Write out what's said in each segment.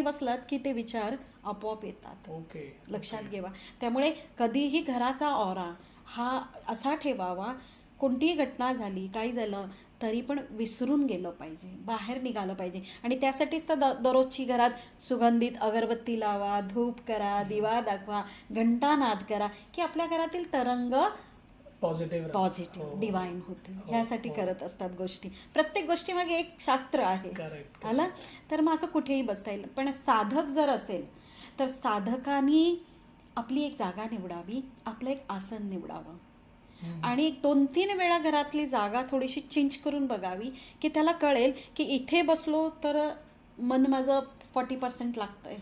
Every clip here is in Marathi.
ठिकाणी बसलात की ते विचार आपोआप येतात. ओके लक्षात घ्यावा त्यामुळे कधीही घराचा ऑरा हा असा ठेवावा कोणतीही घटना झाली काही झालं तरी पण विसरून गेलं पाहिजे. बाहेर निघालं पाहिजे. आणि त्यासाठीच तर द दररोजची घरात सुगंधित अगरबत्ती लावा धूप करा दिवा दाखवा घंटानाद करा की आपल्या घरातील तरंग पॉझिटिव्ह पॉझिटिव्ह डिवाईन होते. ह्यासाठी करत असतात गोष्टी. प्रत्येक गोष्टीमागे एक शास्त्र आहे. आलं तर मग असं कुठेही बसता येईल. पण साधक जर असेल तर साधकानी आपली एक जागा निवडावी आपलं एक आसन निवडावं. आणि एक दोन तीन वेळा घरातली जागा थोडीशी चेंज करून बघावी की त्याला कळेल की इथे बसलो तर मन माझं फॉर्टी पर्सेंट लागतंय.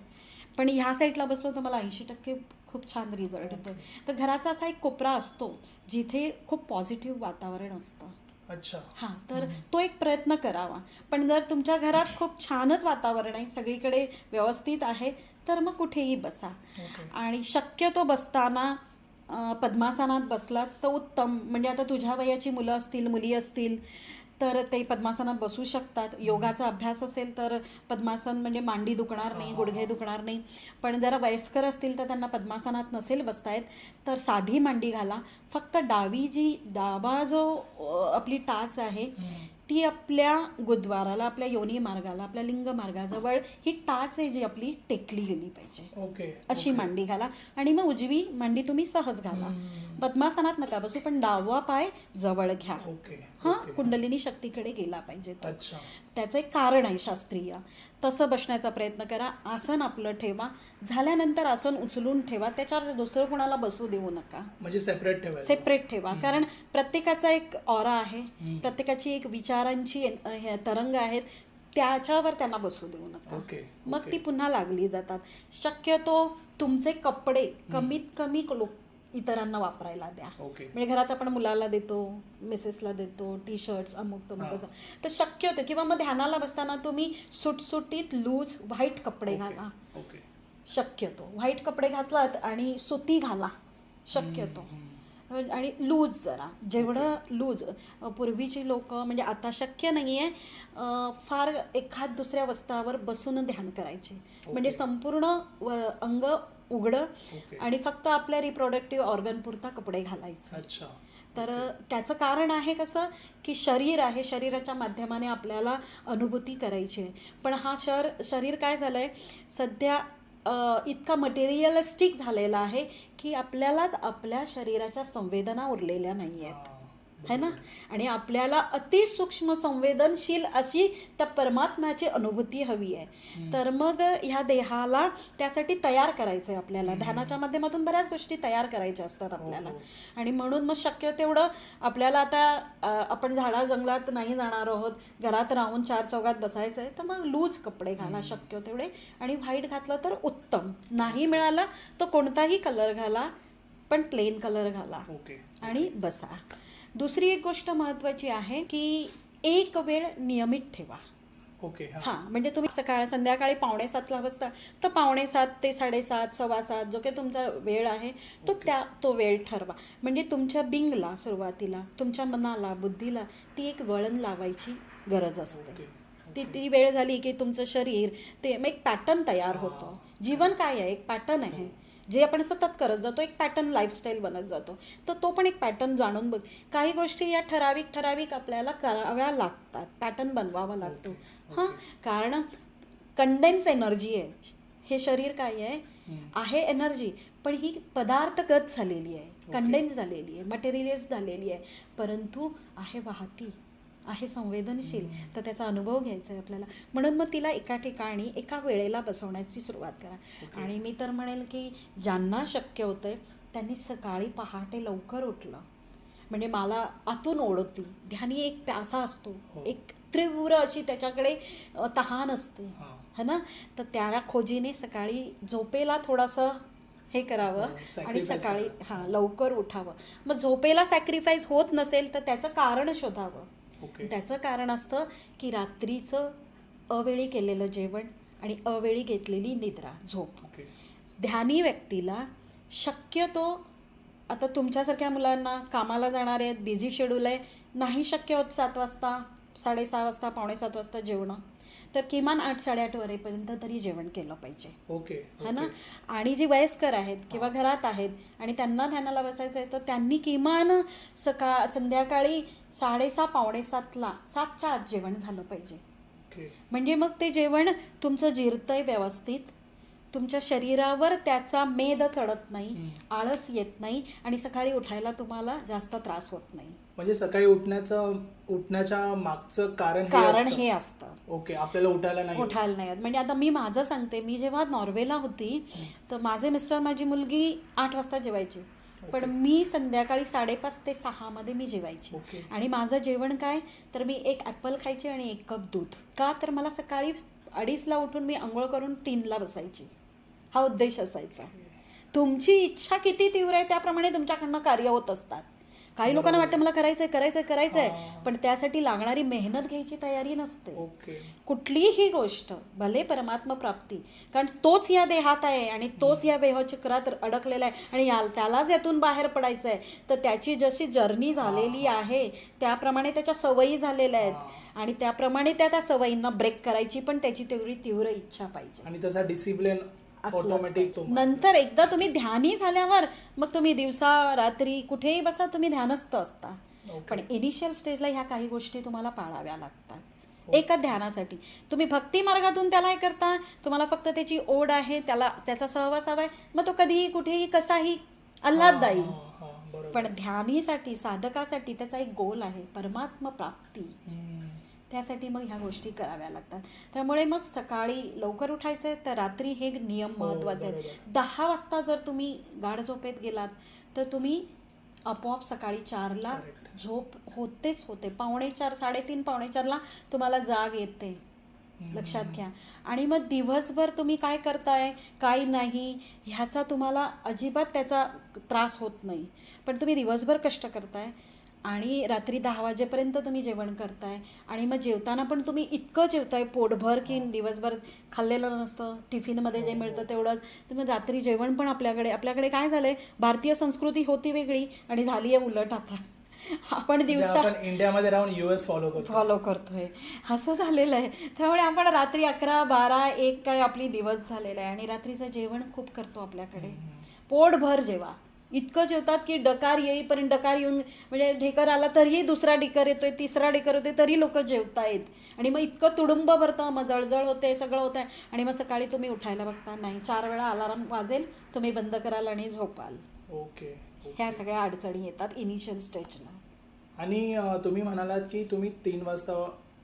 पण ह्या साईडला बसलो तर मला ऐंशी टक्के खूप छान रिझल्ट येतो तर घराचा असा एक कोपरा असतो जिथे खूप पॉझिटिव्ह वातावरण असतं. अच्छा. हां तर तो एक प्रयत्न करावा. पण जर तुमच्या घरात खूप छानच वातावरण आहे सगळीकडे व्यवस्थित आहे तर मग कुठेही बसा. आणि शक्यतो बसताना पद्मासनात बसलात तर उत्तम. म्हणजे आता तुझ्या वयाची मुलं असतील मुली असतील तर ते पद्मासनात बसू शकतात. योगाचा अभ्यास असेल तर पद्मासन म्हणजे मांडी दुखणार नाही गुडघे दुखणार नाही. पण जरा वयस्कर असतील तर त्यांना पद्मासनात नसेल बसतायत तर साधी मांडी घाला. फक्त डावी जी डावा जो आपली टाच आहे ती आपल्या गुद्वाराला आपल्या योनी मार्गाला आपल्या लिंग मार्गाजवळ ही टाच आहे जी आपली टेकली गेली पाहिजे. ओके अशी मांडी घाला. आणि मग उजवी मांडी तुम्ही सहज घाला. पद्मासनात नका बसू पण डावा पाय जवळ घ्या. ओके हा? कुंडलिनी शक्तीकडे गेला पाहिजे तो. त्याचं एक कारण आहे शास्त्रीय. तसं बसण्याचा प्रयत्न करा आसन आपलं ठेवा. झाल्यानंतर आसन उचलून ठेवा. त्याच्यावर दुसरं कोणाला बसू देऊ नका. म्हणजे सेपरेट ठेवायचं. सेपरेट ठेवा. कारण प्रत्येकाचा एक ऑरा आहे. प्रत्येकाची एक विचारांची हे तरंग आहेत त्याच्यावर त्यांना बसू देऊ नका. ओके मग ती पुन्हा लागली जातात. शक्यतो तुमचे कपडे कमीत कमी लोक इतरांना वापरायला द्या. म्हणजे घरात आपण मुलाला देतो मिसेसला देतो टी शर्ट्स अमुक तमुक असं. तर शक्य होतं किंवा मग ध्यानाला बसताना तुम्ही सुटसुटीत लूज व्हाईट कपडे घाला. शक्यतो. व्हाईट कपडे घातलात आणि सुती घाला. शक्यतो. आणि लूज जरा जेवढं लूज. पूर्वीची लोक म्हणजे आता शक्य नाही आहे फार एखाद दुसऱ्या वस्त्रावर बसून ध्यान करायचे. म्हणजे संपूर्ण अंग उघडं ओके. आणि फक्त आपल्या रिप्रोडक्टिव्ह ऑर्गन पुरता कपडे घालायचे. अच्छा. तर त्याचं कारण आहे कसं की शरीर आहे शरीराच्या माध्यमाने आपल्याला अनुभूती करायची आहे. पण हा शर शरीर काय झालं आहे सध्या इतका मटेरियलिस्टिक झालेला आहे की आपल्यालाच आपल्या शरीराच्या संवेदना उरलेल्या नाही आहेत है ना? आणि आपल्याला अतिसूक्ष्म संवेदनशील अशी त्या परमात्म्याची अनुभूती हवी आहे. तर मग ह्या देहाला त्यासाठी तयार करायचं आहे आपल्याला ध्यानाच्या माध्यमातून बऱ्याच गोष्टी तयार करायच्या असतात आपल्याला. आणि म्हणून मग शक्य तेवढं आपल्याला आता आपण झाडा जंगलात नाही जाणार आहोत घरात राहून चार चौघात बसायचं आहे तर मग लूज कपडे घाला शक्य तेवढे. आणि व्हाईट घातलं तर उत्तम. नाही मिळालं तर कोणताही कलर घाला पण प्लेन कलर घाला. ओके. आणि बसा. दुसरी एक गोष्ट महत्वाची आहे की एक वेळ नियमित ठेवा. ओके हा. हां म्हणजे तुम्ही सकाळ संध्याकाळी पावणे सातला बसता तर पावणे सात ते साडेसात सव्वा सात जो काही तुमचा वेळ आहे तो त्या तो वेळ ठरवा. म्हणजे तुमच्या बिंगला सुरुवातीला तुमच्या मनाला बुद्धीला ती एक वळण लावायची गरज असते. ओके ती ती वेळ झाली की तुमचं शरीर ते मग एक पॅटर्न तयार होतो. जीवन काय आहे? एक पॅटर्न आहे. जे आपण सतत करत जातो एक पॅटर्न लाईफस्टाईल बनत जातो. तर तो पण एक पॅटर्न जाणून बघ. काही गोष्टी या ठराविक ठराविक आपल्याला कराव्या लागतात. पॅटर्न बनवावा लागतो. हां कारण कंडेन्स एनर्जी आहे. हे शरीर काय आहे? आहे एनर्जी पण ही पदार्थगत झालेली आहे. कंडेन्स झालेली आहे. मटेरियलाइज झालेली आहे. परंतु आहे वाहती. आहे संवेदनशील तर त्याचा अनुभव घ्यायचा आहे आपल्याला. म्हणून मग तिला एका ठिकाणी एका वेळेला बसवण्याची सुरुवात करा. आणि मी तर म्हणेल की ज्यांना शक्य होतंय त्यांनी सकाळी पहाटे लवकर उठलं. म्हणजे मला आतून ओढ होती ध्यानी एक प्यासा असतो. हो. एक तीव्र अशी त्याच्याकडे तहान असते. हा. ना? तर त्या खोजीने सकाळी झोपेला थोडंसं हे करावं हो, आणि सकाळी हां लवकर उठावं. मग झोपेला सॅक्रिफाईस होत नसेल तर त्याचं कारण शोधावं. ओके त्याचं कारण असतं की रात्रीचं अवेळी केलेलं जेवण आणि अवेळी घेतलेली निद्रा झोप. ओके ध्यानी व्यक्तीला शक्यतो आता तुमच्यासारख्या मुलांना कामाला जाणारे आहेत बिझी शेड्यूल आहे नाही शक्य होत सात वाजता साडेसहा वाजता पावणे सात वाजता जेवणं. तर किमान आठ साडेआठ वाजेपर्यंत तरी जेवण केलं पाहिजे. ओके है ना? आणि जी वयस्कर आहेत किंवा घरात आहेत आणि त्यांना ध्यानाला बसायचं आहे तर त्यांनी किमान सकाळ संध्याकाळी साडेसहा पावणेसातला सातच्या आत जेवण झालं पाहिजे. म्हणजे मग ते जेवण तुमचं जिरतंय व्यवस्थित तुमच्या शरीरावर त्याचा मेद चढत नाही आळस येत नाही आणि सकाळी उठायला तुम्हाला जास्त त्रास होत नाही. म्हणजे सकाळी उठण्याचं उठण्याच्या मागचं कारण हे कारण. हे असतं. ओके आपल्याला उठायला नाही. उठायला नाही. म्हणजे आता मी माझं सांगते मी जेव्हा नॉर्वेला होती तर माझे मिस्टर माझी मुलगी आठ वाजता जेवायची. पण मी संध्याकाळी साडेपाच ते सहामध्ये मी जेवायची. आणि माझं जेवण काय तर मी एक ॲपल खायचे आणि एक कप दूध. का? तर मला सकाळी अडीचला उठून मी आंघोळ करून तीनला बसायची. हा उद्देश असायचा. तुमची इच्छा किती तीव्र आहे त्याप्रमाणे तुमच्याकडनं कार्य होत असतात. काही लोकांना वाटतं मला करायचंय करायचंय करायचंय. पण त्यासाठी लागणारी मेहनत घ्यायची तयारी नसते. कुठलीही गोष्ट भले परमात्मा प्राप्ती कारण तोच या देहात आहे आणि तोच या वेहचक्रात अडकलेला आहे आणि या त्यालाच यातून बाहेर पडायचं आहे तर त्याची जशी जर्नी झालेली आहे त्याप्रमाणे त्याच्या सवयी झालेल्या आहेत. आणि त्याप्रमाणे त्या त्या सवयींना ब्रेक करायची पण त्याची तेवढी तीव्र इच्छा पाहिजे. आणि तसा डिसिप्लिन ऑटोमॅटिक नंतर एकदा तुम्ही ध्यानी झाल्यावर मग तुम्ही दिवसा रात्री कुठेही बसा तुम्ही ध्यानस्थ असता. पण इनिशियल स्टेजला ह्या काही गोष्टी तुम्हाला पाळाव्या लागतात. एका ध्यानासाठी. तुम्ही भक्ती मार्गातून त्याला हे करता तुम्हाला फक्त त्याची ओढ आहे त्याला त्याचा सहवास हवा आहे मग तो कधीही कुठेही कसाही आल्हाददायी पण ध्यानीसाठी साधकासाठी त्याचा एक गोल आहे परमात्मा प्राप्ती. त्यासाठी मग ह्या गोष्टी कराव्या लागतात. त्यामुळे मग सकाळी लवकर उठायचं आहे तर रात्री हे नियम हो, महत्त्वाचे आहेत. दहा वाजता जर तुम्ही गाढ झोपेत गेलात तर तुम्ही आपोआप सकाळी चारला. झोप होतेच होते. पावणे चार साडेतीन पावणे चारला तुम्हाला जाग येते. लक्षात घ्या. आणि मग दिवसभर तुम्ही काय करताय? काय नाही. ह्याचा तुम्हाला अजिबात त्याचा त्रास होत नाही. पण तुम्ही दिवसभर कष्ट करताय. आणि रात्री दहा वाजेपर्यंत तुम्ही जेवण करताय. आणि मग जेवताना पण तुम्ही इतकं जेवताय पोटभर की दिवसभर खाल्लेलं नसतं. टिफिनमध्ये जे मिळतं तेवढंच. तर मग रात्री जेवण पण आपल्याकडे आपल्याकडे काय झालंय? भारतीय संस्कृती होती वेगळी आणि झाली आहे उलट आता. आपण म्हणजे दिवसा इंडियामध्ये राहून युएस फॉलो करतो फॉलो करतोय. असं झालेलं आहे. त्यामुळे आपण रात्री अकरा बारा एक काय आपली दिवस झालेला आहे. आणि रात्रीचं जेवण खूप करतो आपल्याकडे. पोटभर जेवा. इतकं जेवतात की डकार येईपर्यंत डकार येऊन म्हणजे ढेकर आला तरीही दुसरा ढेकर येतोय तिसरा ढेकर येतोय तरी लोक जेवतायत. आणि मग इतकं तुडुंब भरतं मग जळजळ होते सगळं होतंय. आणि मग सकाळी तुम्ही उठायला बघता नाही. चार वेळा अलाराम वाजेल तुम्ही बंद कराल आणि झोपाल. ओके ह्या सगळ्या अडचणी येतात इनिशियल स्टेजला आणि तुम्ही म्हणालात की तुम्ही तीन वाजता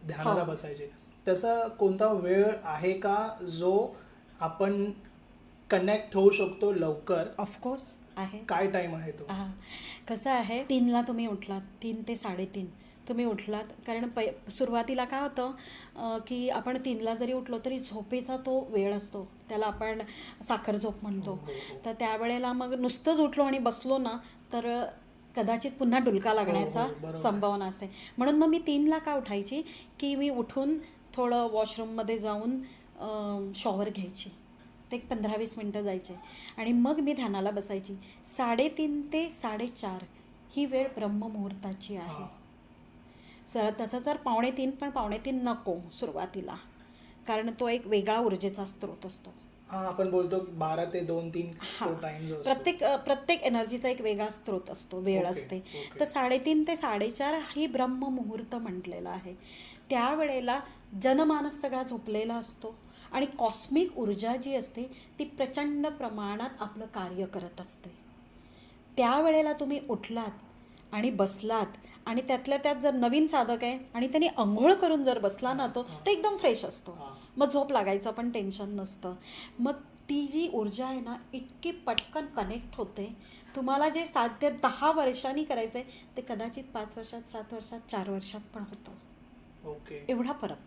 ध्यानाला हो. बसायचे. तसा कोणता वेळ आहे का जो आपण कनेक्ट होऊ शकतो लवकर? ऑफकोर्स आहे? काय टाइम आहे तो? हा. कसं आहे तीनला तुम्ही उठलात तीन ते साडेतीन. तुम्ही उठलात कारण पै सुरुवातीला काय होतं की आपण तीनला जरी उठलो तरी झोपेचा तो वेळ असतो. त्याला आपण साखर झोप म्हणतो. तर त्यावेळेला मग नुसतंच उठलो आणि बसलो ना तर कदाचित पुन्हा डुलका लागण्याचा हो. संभावना असते. म्हणून मग मी तीनला का उठायची की मी उठून थोडं वॉशरूममध्ये जाऊन शॉवर घ्यायची. एक पंधरा वीस मिनटं जायचे. आणि मग मी ध्यानाला बसायची. साडेतीन ते साडेचार ही वेळ ब्रह्ममुहूर्ताची आहे. सर तसं जर पावणे तीन पण पावणे तीन नको सुरुवातीला. कारण तो एक वेगळा ऊर्जेचा स्रोत असतो. आपण बोलतो बारा ते दोन तीन हा. प्रत्येक प्रत्येक एनर्जीचा एक वेगळा स्रोत असतो. वेळ असते. तर साडेतीन ते साडेचार ही ब्रह्ममुहूर्त म्हटलेला आहे. त्यावेळेला जनमानस सगळा झोपलेला असतो. आणि कॉस्मिक ऊर्जा जी असते ती प्रचंड प्रमाणात आपलं कार्य करत असते. त्यावेळेला तुम्ही उठलात आणि बसलात आणि त्यातल्या त्यात जर नवीन साधक आहे आणि त्यांनी आंघोळ करून जर बसला ना तो तर एकदम फ्रेश असतो. मग झोप लागायचं पण टेन्शन नसतं. मग ती जी ऊर्जा आहे ना इतकी पटकन कनेक्ट होते. तुम्हाला जे साध्य दहा वर्षांनी करायचं आहे ते कदाचित पाच वर्षात सात वर्षात चार वर्षात पण होतं. ओके. एवढा फरक.